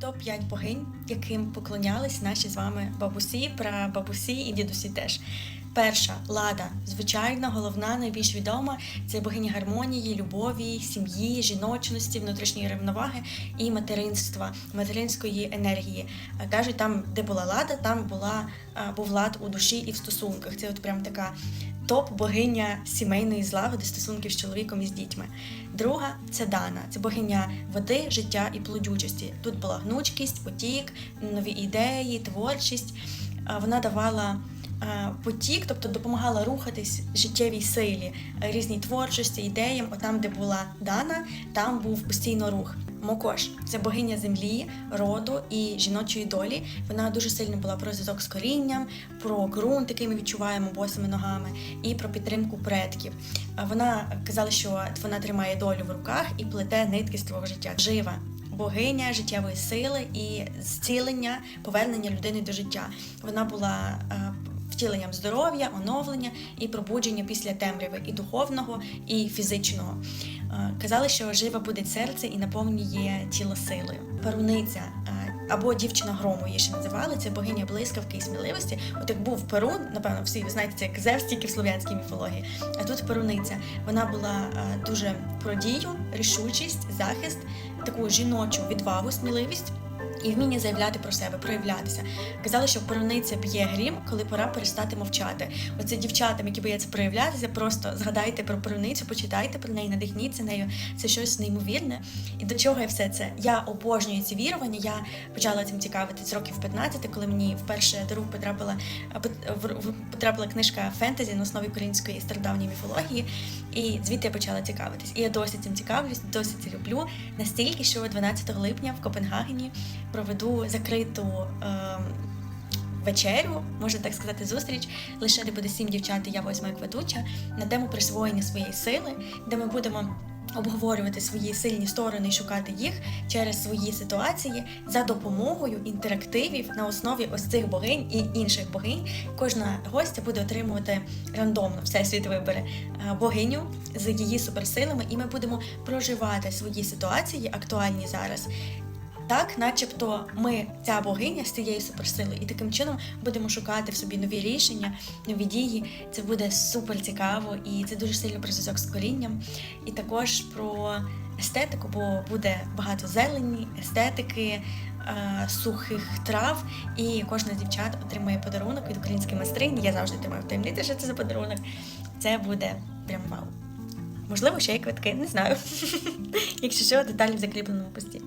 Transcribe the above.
Топ-5 богинь, яким поклонялись наші з вами бабусі, прабабусі і дідусі теж. Перша лада, звичайно, головна, найбільш відома це богиня гармонії, любові, сім'ї, жіночності, внутрішньої рівноваги і материнства, материнської енергії. Кажуть, там, де була лада, там була був лад у душі і в стосунках. Це от прям така топ-богиня сімейної злагоди, стосунків з чоловіком і з дітьми. Друга це Дана, це богиня води, життя і плодючості. Тут була гнучкість, потік, нові ідеї, творчість. Вона давала потік, тобто допомагала рухатись життєвій силі, е, різній творчості, ідеям. От там, де була Дана, там був постійно рух. Мокош це богиня землі, роду і жіночої долі. Вона дуже сильно була про зв'язок з корінням, про ґрунт, який ми відчуваємо босими ногами, і про підтримку предків. Вона казала, що вона тримає долю в руках і плете нитки з твого життя. Жива богиня життєвої сили і зцілення, повернення людини до життя. Вона була е, втіленням здоров'я, оновлення і пробудження після темряви і духовного, і фізичного. Е, Казали, що живе буде серце і наповнює тіло силою. Перуниця е, або дівчина грому її ще називали. Це богиня блискавки і сміливості. От як був Перун, напевно, всі ви знаєте, це як Зевс, тільки в слов'янській міфології. А тут перуниця. Вона була е, дуже про дію, рішучість, захист, таку жіночу відвагу, сміливість. І вміння заявляти про себе, проявлятися. Казали, що перуниця б'є грім, коли пора перестати мовчати. Оце дівчатам, які бояться проявлятися, просто згадайте про перуницю, почитайте про неї, надихніться нею. Це щось неймовірне. І до чого я все це? Я обожнюю ці вірування. Я почала цим цікавитись років 15, коли мені вперше до рук потрапила потрапила книжка фентезі на основі української стародавньої міфології. І звідти я почала цікавитись. І я досі цим цікавлюсь, досі це люблю. Настільки, що 12 липня в Копенгагені проведу закриту. ем, Вечерю, можна так сказати, зустріч лише де буде сім дівчат, і я восьма як ведуча на тему присвоєння своєї сили, де ми будемо обговорювати свої сильні сторони і шукати їх через свої ситуації за допомогою інтерактивів на основі ось цих богинь і інших богинь. Кожна гостя буде отримувати рандомно всесвіт вибере е, богиню з її суперсилами, і ми будемо проживати свої ситуації актуальні зараз. Так, начебто, ми ця богиня з цією суперсилою, і таким чином будемо шукати в собі нові рішення, нові дії. Це буде супер цікаво, і це дуже сильно про зв'язок з корінням, і також про естетику, бо буде багато зелені, естетики, е, сухих трав, і кожна дівчат отримує подарунок від української майстрині. Я завжди тримаю в таємниці, що це за подарунок. Це буде прям вау. Можливо, ще й квитки, не знаю. Якщо що, деталі в закріпленому пості.